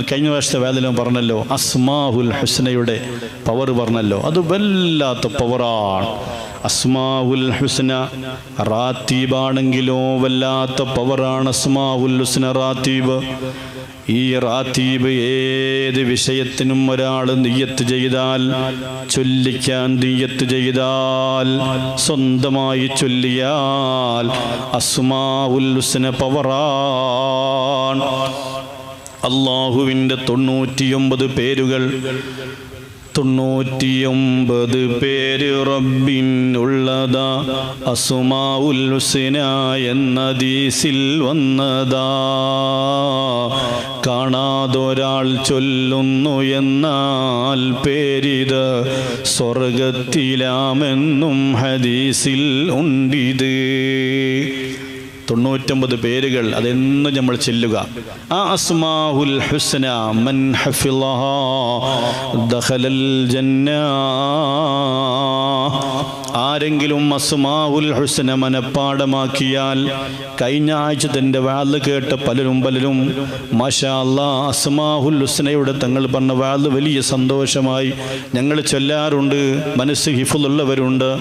കഴിഞ്ഞ വർഷത്തെ വേദന പറഞ്ഞല്ലോ അസ്മാഹുൽ ഹുസ്നയുടെ പവർ പറഞ്ഞല്ലോ. അത് വല്ലാത്ത പവറാണ് അസ്മാവുൽ ഹുസ്ന റാത്തീബാണെങ്കിലോ വല്ലാത്ത പവറാണ് അസ്മാവുൽ ഹുസ്ന റാത്തീബ്. ഈ റാത്തീബ് ഏത് വിഷയത്തിനും ഒരാൾ നീയത്ത് ചെയ്താൽ ചൊല്ലിക്കാൻ നീയത്ത് ചെയ്താൽ സ്വന്തമായി ചൊല്ലിയാൽ അസ്മാവുൽ ഹുസ്ന പവറാണ് അള്ളാഹുവിന്റെ തൊണ്ണൂറ്റിയൊമ്പത് പേരുകൾ. തൊണ്ണൂറ്റിയൊമ്പത് പേര് റബ്ബിനുള്ളതാ. അസുമാവുൽ ഹുസ്ന എന്ന ദീസിൽ വന്നതാ. കാണാതൊരാൾ ചൊല്ലുന്നു എന്നാൽ പേരിത് സ്വർഗത്തിലാമെന്നും ഹദീസിൽ ഉണ്ടിത്. തൊണ്ണൂറ്റൊമ്പത് പേരുകൾ അതെന്നും നമ്മൾ ചെല്ലുക. ആ അസ്മാഹുൽ ഹുസ്ന മൻ ദഖലൽ ജന്ന. ആരെങ്കിലും അസ്മാവുൽ ഹുസന മനപ്പാടമാക്കിയാൽ കഴിഞ്ഞ ആഴ്ച തന്റെ വാൾ കേട്ട പലരും പലരും മാഷാ അല്ലാ ഹുസ്നയുടെ തങ്ങൾ പറഞ്ഞ വാൾ വലിയ സന്തോഷമായി. ഞങ്ങൾ ചൊല്ലാറുണ്ട് മനസ്സ് ഹിഫുള്ളവരുണ്ട്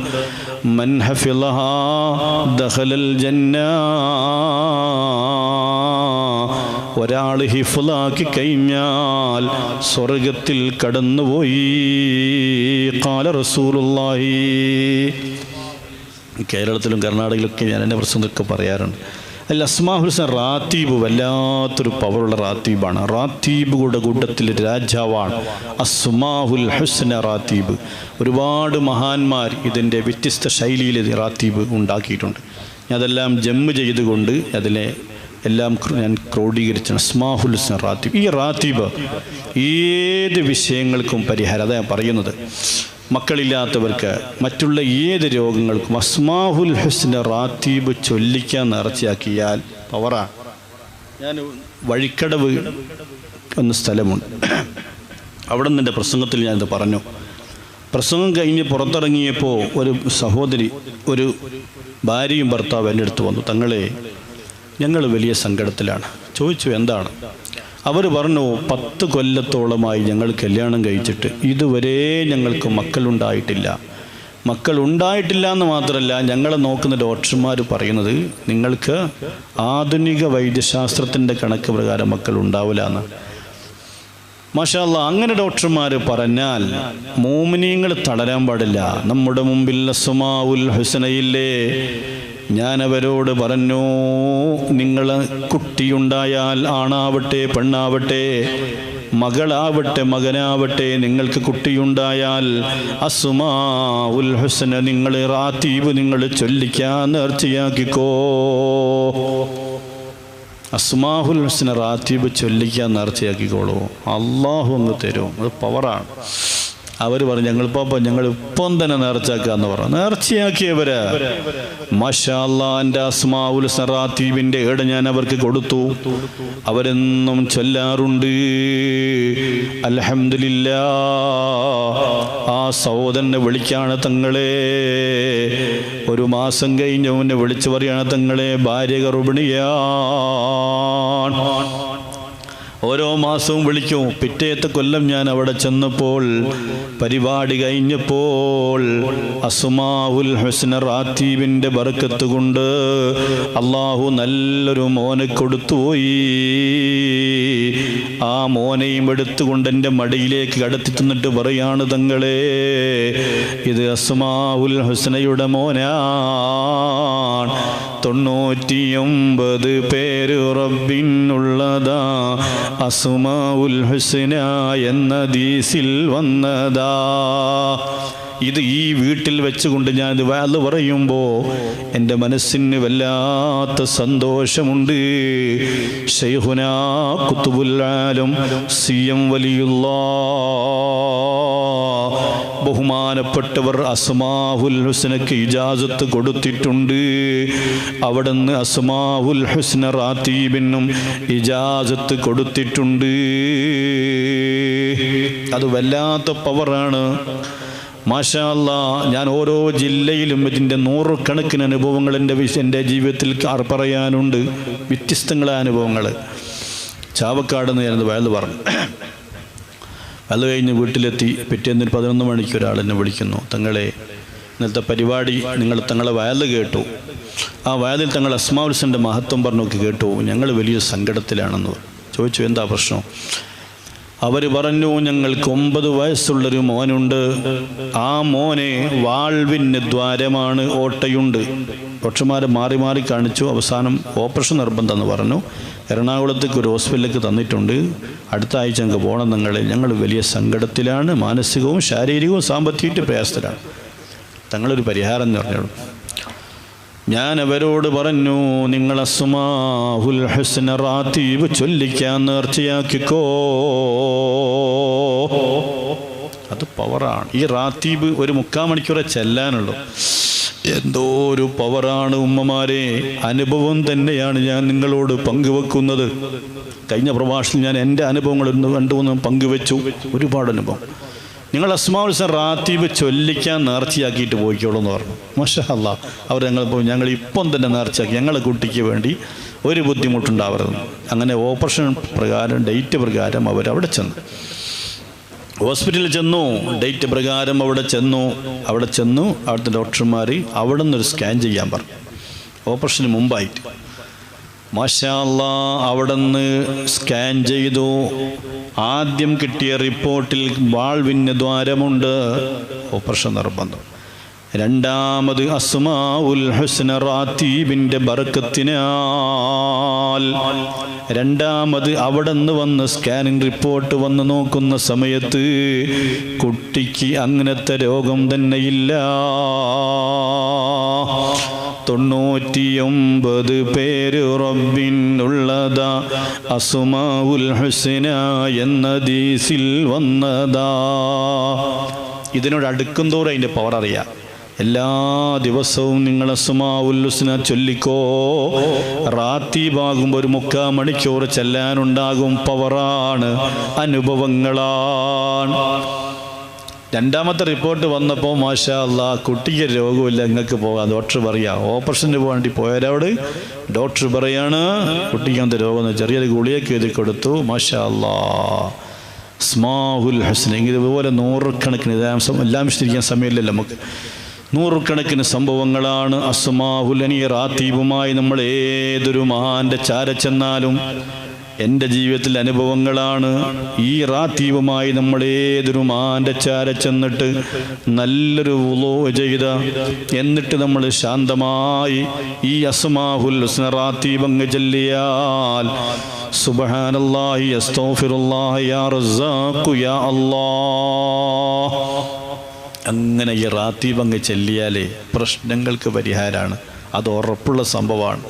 മൻഹഫിലഹ ദഹലൽ ജന്ന ഒരാൾ ഹിഫുലാക്കി കഴിഞ്ഞാൽ സ്വർഗത്തിൽ കടന്നുപോയി. കാല റസൂലുള്ളാഹി. കേരളത്തിലും കർണാടകയിലൊക്കെ ഞാൻ എന്റെ പ്രശ്നമൊക്കെ പറയാറുണ്ട്. അല്ല അസ്മാ ഹുസൻ റാത്തീബ് വല്ലാത്തൊരു പവറുള്ള റാത്തീബാണ്. റാത്തീബുകളുടെ കൂട്ടത്തിൽ രാജാവാണ് അസ്മാഹുൽ ഹുസ്ന റാത്തീബ്. ഒരുപാട് മഹാന്മാർ ഇതിന്റെ വ്യത്യസ്ത ശൈലിയിൽ റാത്തീബ് ഉണ്ടാക്കിയിട്ടുണ്ട്. അതെല്ലാം ജമ്മ് ചെയ്തുകൊണ്ട് അതിനെ എല്ലാം ഞാൻ ക്രോഡീകരിച്ചാണ്. അസ്മാഹുൽ ഹുസ്ന റാത്തീബ്. ഈ റാത്തീബ് ഏത് വിഷയങ്ങൾക്കും പരിഹാരം. അതാ ഞാൻ പറയുന്നത്. മക്കളില്ലാത്തവർക്ക് മറ്റുള്ള ഏത് രോഗങ്ങൾക്കും അസ്മാഹുൽ ഹുസ്ന റാത്തീബ് ചൊല്ലിക്കാൻ നേർച്ചയാക്കിയാൽ പവറാണ് ഞാൻ വഴിക്കടവ് എന്ന സ്ഥലമുണ്ട്. അവിടെ നിന്ന് എന്റെ പ്രസംഗത്തിൽ ഞാനിത് പറഞ്ഞു. പ്രസംഗം കഴിഞ്ഞ് പുറത്തിറങ്ങിയപ്പോൾ ഒരു സഹോദരി ഒരു ഭാര്യയും ഭർത്താവും എന്റെ അടുത്ത് വന്നു. തങ്ങളെ ഞങ്ങൾ വലിയ സങ്കടത്തിലാണ്. ചോദിച്ചു എന്താണ്? അവർ പറഞ്ഞു പത്ത് കൊല്ലത്തോളമായി ഞങ്ങൾ കല്യാണം കഴിച്ചിട്ട് ഇതുവരെ ഞങ്ങൾക്ക് മക്കളുണ്ടായിട്ടില്ല. മക്കളുണ്ടായിട്ടില്ല എന്ന് മാത്രമല്ല ഞങ്ങളെ നോക്കുന്ന ഡോക്ടർമാർ പറയുന്നത് നിങ്ങൾക്ക് ആധുനിക വൈദ്യശാസ്ത്രത്തിന്റെ കണക്ക് പ്രകാരം മക്കൾ ഉണ്ടാവില്ല എന്ന് മാഷാല്ല അങ്ങനെ ഡോക്ടർമാർ പറഞ്ഞാൽ മോമിനിയങ്ങൾ തളരാൻ പാടില്ല. നമ്മുടെ മുമ്പിൽ അസുമാവുൽ ഹുസനയില്ലേ ഞാൻ അവരോട് പറഞ്ഞു നിങ്ങൾ കുട്ടിയുണ്ടായാൽ ആണാവട്ടെ പെണ്ണാവട്ടെ മകളാവട്ടെ മകനാവട്ടെ നിങ്ങൾക്ക് കുട്ടിയുണ്ടായാൽ അസുമാ ഉൽ ഹുസന നിങ്ങൾ റാത്തീബ് നിങ്ങൾ ചൊല്ലിക്കാൻ നേർച്ചയാക്കിക്കോ. അസ്മാഹുൽ ഹുസ്ന റാത്തീബ് ചൊല്ലിക്കാൻ നേർച്ചയാക്കിക്കോളൂ. അള്ളാഹു അങ്ങ് തരും. അത് പവറാണ് അവർ പറഞ്ഞു ഞങ്ങൾ പാപ്പ ഞങ്ങൾ ഇപ്പം തന്നെ നേർച്ചയാക്കാന്ന് പറഞ്ഞു. നേർച്ചയാക്കിയവര് മഷാല്ലാന്റെ അസ്മാവുൽ ഹുസ്ന റാത്തീബിന്റെ ഏട് ഞാൻ അവർക്ക് കൊടുത്തു. അവരെന്നും ചൊല്ലാറുണ്ട്. അലഹമില്ല ആ സഹോദരനെ വിളിക്കാണ് തങ്ങളെ. ഒരു മാസം കഴിഞ്ഞവനെ വിളിച്ചു പറയാണ് തങ്ങളെ. ഭാര്യ ഗർഭിണിയാണ്. ഓരോ മാസവും വിളിക്കും പിറ്റേത്തെ കൊല്ലം ഞാൻ അവിടെ ചെന്നപ്പോൾ പരിപാടി കഴിഞ്ഞപ്പോൾ അസുമാവുൽ ഹുസ്ന റാത്തീബിന്റെ ബർക്കത്ത് കൊണ്ട് അള്ളാഹു നല്ലൊരു മോനെ കൊടുത്തുപോയി. ആ മോനെയും എടുത്തുകൊണ്ട് എന്റെ മടിയിലേക്ക് കടത്തി തന്നിട്ട് പറയാണ് തങ്ങളെ ഇത് അസ്മാഉൽ ഹുസ്നയുടെ മോനാണ്. തൊണ്ണൂറ്റിയൊമ്പത് പേര് റബ്ബിനുള്ളതാ അസുമാവുൽ ഹുസ്ന എന്ന ദീസിൽ വന്നതാ. ഇത് ഈ വീട്ടിൽ വെച്ചുകൊണ്ട് ഞാൻ അത് പറയുമ്പോൾ എന്റെ മനസ്സിന് വല്ലാത്ത സന്തോഷമുണ്ട്. ഷെയ്ഹുന കുത്തുബുല്ലാലും സി എം വലിയുള്ള ബഹുമാനപ്പെട്ടവർ അസ്മാഹുൽ ഹുസ്നക്ക് ഇജാസത്ത് കൊടുത്തിട്ടുണ്ട്. അവിടുന്ന് അസ്മാഹുൽ ഹുസ്ന റാത്തീബിനും ഇജാസത്ത് കൊടുത്തിട്ടുണ്ട്. അത് വല്ലാത്ത പവറാണ് മാഷാ അല്ലാ ഞാൻ ഓരോ ജില്ലയിലും ഇതിന്റെ നൂറുകണക്കിന് അനുഭവങ്ങൾ എന്റെ എന്റെ ജീവിതത്തിൽ പറയാനുണ്ട്. വ്യത്യസ്തങ്ങളായ അനുഭവങ്ങൾ ചാവക്കാട് എന്ന് ഞാനത് വയൽ പറഞ്ഞു. വയൽ കഴിഞ്ഞ് വീട്ടിലെത്തി പിറ്റേന്ന് പതിനൊന്ന് മണിക്ക് ഒരാൾ എന്നെ വിളിക്കുന്നു. തങ്ങളെ ഇന്നത്തെ പരിപാടി നിങ്ങൾ തങ്ങളെ വയൽ കേട്ടു. ആ വയലിൽ തങ്ങൾ അസ്മാവുൽസന്റെ മഹത്വം പറഞ്ഞൊക്കെ കേട്ടു. ഞങ്ങൾ വലിയ സങ്കടത്തിലാണെന്ന് ചോദിച്ചു എന്താ പ്രശ്നം? അവർ പറഞ്ഞു ഞങ്ങൾക്ക് ഒമ്പത് വയസ്സുള്ളൊരു മോനുണ്ട്. ആ മോനെ വാൾവിന് ദ്വാരമാണ് ഓട്ടയുണ്ട്. ഡോക്ടർമാർ മാറി മാറി കാണിച്ചു. അവസാനം ഓപ്പറേഷൻ നിർബന്ധമെന്ന് പറഞ്ഞു. എറണാകുളത്തേക്ക് ഒരു ഹോസ്പിറ്റലിലേക്ക് തന്നിട്ടുണ്ട്. അടുത്ത ആഴ്ച ഞങ്ങൾക്ക് പോകണം നിങ്ങൾ ഞങ്ങൾ വലിയ സങ്കടത്തിലാണ്. മാനസികവും ശാരീരികവും സാമ്പത്തികമായിട്ട് പ്രയാസത്തിലാണ്. തങ്ങളൊരു പരിഹാരം എന്ന് പറഞ്ഞോളൂ. ഞാൻ അവരോട് പറഞ്ഞു നിങ്ങളെ സുമാഹുൽ ഹുസ്ന റാത്തീബ് ചൊല്ലിക്കാൻ നേർച്ചയാക്കിക്കോ. അത് പവറാണ്. ഈ റാത്തീബ് ഒരു മുക്കാൽ മണിക്കൂറെ ചെല്ലാനുള്ളൂ. എന്തോ ഒരു പവറാണ് ഉമ്മമാരെ. അനുഭവം തന്നെയാണ് ഞാൻ നിങ്ങളോട് പങ്കുവെക്കുന്നത്. കഴിഞ്ഞ പ്രഭാഷണം ഞാൻ എന്റെ അനുഭവങ്ങൾ രണ്ട് രണ്ടു മൂന്ന് പങ്കുവെച്ചു. ഒരുപാട് അനുഭവം. നിങ്ങൾ അസ്മാവുൽസൻ റാത്തീബ് ചൊല്ലിക്കാൻ നേർച്ചയാക്കിയിട്ട് പോയിക്കോളൂ എന്ന് പറഞ്ഞു. മഷഹല്ല അവർ ഞങ്ങൾ ഞങ്ങൾ ഇപ്പം തന്നെ നേർച്ചയാക്കി. ഞങ്ങളെ കുട്ടിക്ക് വേണ്ടി ഒരു ബുദ്ധിമുട്ടുണ്ടാവരുത്. അങ്ങനെ ഓപ്പറേഷൻ പ്രകാരം ഡേറ്റ് പ്രകാരം അവർ അവിടെ ചെന്നു. ഹോസ്പിറ്റലിൽ ചെന്നു. ഡേറ്റ് പ്രകാരം അവിടെ ചെന്നു. അവിടെ ചെന്നു. അവിടുത്തെ ഡോക്ടർമാർ അവിടെ ഒരു സ്കാൻ ചെയ്യാൻ പറഞ്ഞു. ഓപ്പറേഷന് മുമ്പായിട്ട്. മാഷാല്ല അവിടുന്ന് സ്കാൻ ചെയ്തു. ആദ്യം കിട്ടിയ റിപ്പോർട്ടിൽ വാൾവിന് ദ്വാരമുണ്ട് ഓപ്പറേഷൻ നിർബന്ധം. രണ്ടാമത് അസ്മാ ഉൽ ഹുസ്ന റാത്തീബിന്റെ ബർക്കത്തിനാൽ. രണ്ടാമത് അവിടെ നിന്ന് വന്ന് സ്കാനിങ് റിപ്പോർട്ട് വന്ന് നോക്കുന്ന സമയത്ത് കുട്ടിക്ക് അങ്ങനത്തെ രോഗം തന്നെയില്ല. തൊണ്ണൂറ്റിയൊമ്പത് പേര് റബ്ബിനുള്ളതാ. അസുമാവുൽ ഹുസ്ന എന്ന ദീസിൽ വന്നതാ. ഇതിനോട് അടുക്കും തോറും അതിന്റെ പവർ അറിയാം. എല്ലാ ദിവസവും നിങ്ങൾ അസുമാവുൽ ഹുസ്ന ചൊല്ലിക്കോ. റാത്തീബാകുമ്പോൾ ഒരു മുക്കാൽ മണിക്കൂർ ചെല്ലാനുണ്ടാകും പവറാണ് അനുഭവങ്ങളാണ്. രണ്ടാമത്തെ റിപ്പോർട്ട് വന്നപ്പോൾ മാഷാ അല്ല കുട്ടിക്ക് രോഗമില്ല നിങ്ങൾക്ക് പോകാം. ഡോക്ടർ പറയാ ഓപ്പറേഷന് വേണ്ടി പോയവരോട് ഡോക്ടർ പറയാണ് കുട്ടിക്ക് അങ്ങനത്തെ രോഗം? ചെറിയൊരു ഗുളിയൊക്കെ എഴുതി കൊടുത്തു. മാഷാ അല്ലാ സ്മാഹുൽ ഹസൻ ഇതുപോലെ നൂറുകണക്കിന് എല്ലാം വിശദീകരിക്കാൻ സമയമില്ലല്ലോ നമുക്ക്. നൂറുകണക്കിന് സംഭവങ്ങളാണ് അസ്മാഹുൽ അനിയ റാത്തീബുമായി നമ്മൾ ഏതൊരു മഹാന്റെ ചാര ചെന്നാലും എന്റെ ജീവിതത്തിലെ അനുഭവങ്ങളാണ്. ഈ റാത്തീവുമായി നമ്മൾ ഏതൊരു ചാര ചെന്നിട്ട് നല്ലൊരു ഉളോ ചെയ്ത. എന്നിട്ട് നമ്മൾ ശാന്തമായി ഈ അസ്മാഹുൽ ഹുസ്ന ചെല്ലിയാൽ യാ യാ അല്ലാഹ്. അങ്ങനെ ഈ റാത്തീവങ്ങ് ചെല്ലിയാലേ പ്രശ്നങ്ങൾക്ക് പരിഹാരമാണ് അത് ഉറപ്പുള്ള സംഭവമാണ്.